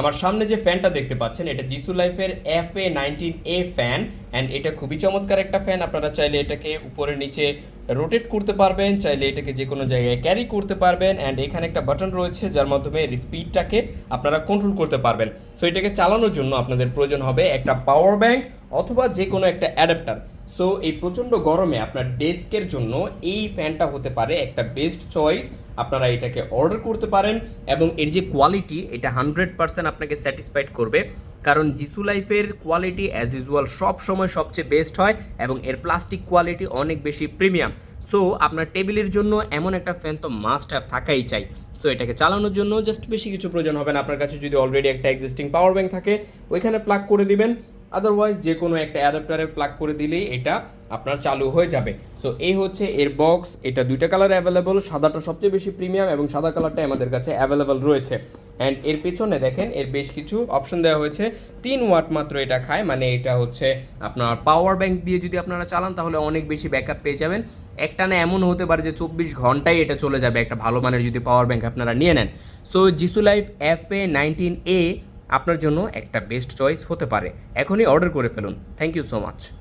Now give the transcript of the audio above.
আমার সামনে যে ফ্যানটা দেখতে পাচ্ছেন, এটা জিসু লাইফের F A nineteen A fan and এটা খুবই চমৎকার একটা ফ্যান আপনারা চাইলে এটাকে উপরে নিচে রোটেট করতে পারবেন, চাইলে এটাকে যে কোনো জায়গায় ক্যারি করতে পারবেন অ্যান্ড এখানে একটা বাটন রয়েছে, যার মাধ্যমে এর স্পিডটাকে আপনারা কন্ট্রোল করতে পারবেন। সো এটাকে চালানোর জন্য আপনাদের প্রয়োজন হবে একটা পাওয়ার ব্যাংক অথবা যে কোনো একটা অ্যাডাপ্টার সো এই প্রচণ্ড গরমে আপনার ডেস্কের জন্য এই ফ্যানটা হতে পারে একটা বেস্ট চয়েস আপনারা এটাকে অর্ডার করতে পারেন এবং এর যে কোয়ালিটি এটা হান্ড্রেড পার্সেন্ট আপনাকে স্যাটিসফাইড করবে। কারণ জিসু লাইফের কোয়ালিটি অ্যাজ ইউজুয়াল সব সময় সবচেয়ে বেস্ট হয় এবং এর প্লাস্টিক কোয়ালিটি অনেক বেশি প্রিমিয়াম সো আপনার টেবিলের জন্য এমন একটা ফ্যান তো মাস্ট হ্যাভ থাকাই চাই। সো এটাকে চালানোর জন্য জাস্ট বেশি কিছু প্রয়োজন হবে না। আপনার কাছে যদি অলরেডি একটা এক্সিস্টিং পাওয়ার ব্যাঙ্ক থাকে, ওইখানে প্লাগ করে দিবেন। আদারওয়াইজ যে কোনো একটা অ্যাডাপ্টারে প্লাগ করে দিলেই এটা আপনার চালু হয়ে যাবে। সো এই হচ্ছে এর বক্স এটা দুইটা কালার অ্যাভেলেবল সাদাটা সবচেয়ে বেশি প্রিমিয়াম এবং সাদা কালারটা আমাদের কাছে অ্যাভেলেবল রয়েছে। অ্যান্ড এর পেছনে দেখেন, এর বেশ কিছু অপশন দেওয়া হয়েছে। তিন ওয়াট মাত্র এটা খায় মানে এটা হচ্ছে আপনার পাওয়ার ব্যাংক দিয়ে যদি আপনারা চালান, তাহলে অনেক বেশি ব্যাকআপ পেয়ে যাবেন। একটানে এমন হতে পারে যে চব্বিশ ঘন্টায় এটা চলে যাবে। একটা ভালো মানের যদি পাওয়ার ব্যাংক আপনারা নিয়ে নেন। So Jisu life F A nineteen A আপনার জন্য একটা বেস্ট চয়েস হতে পারে। এখনই অর্ডার করে ফেলুন। Thank you so much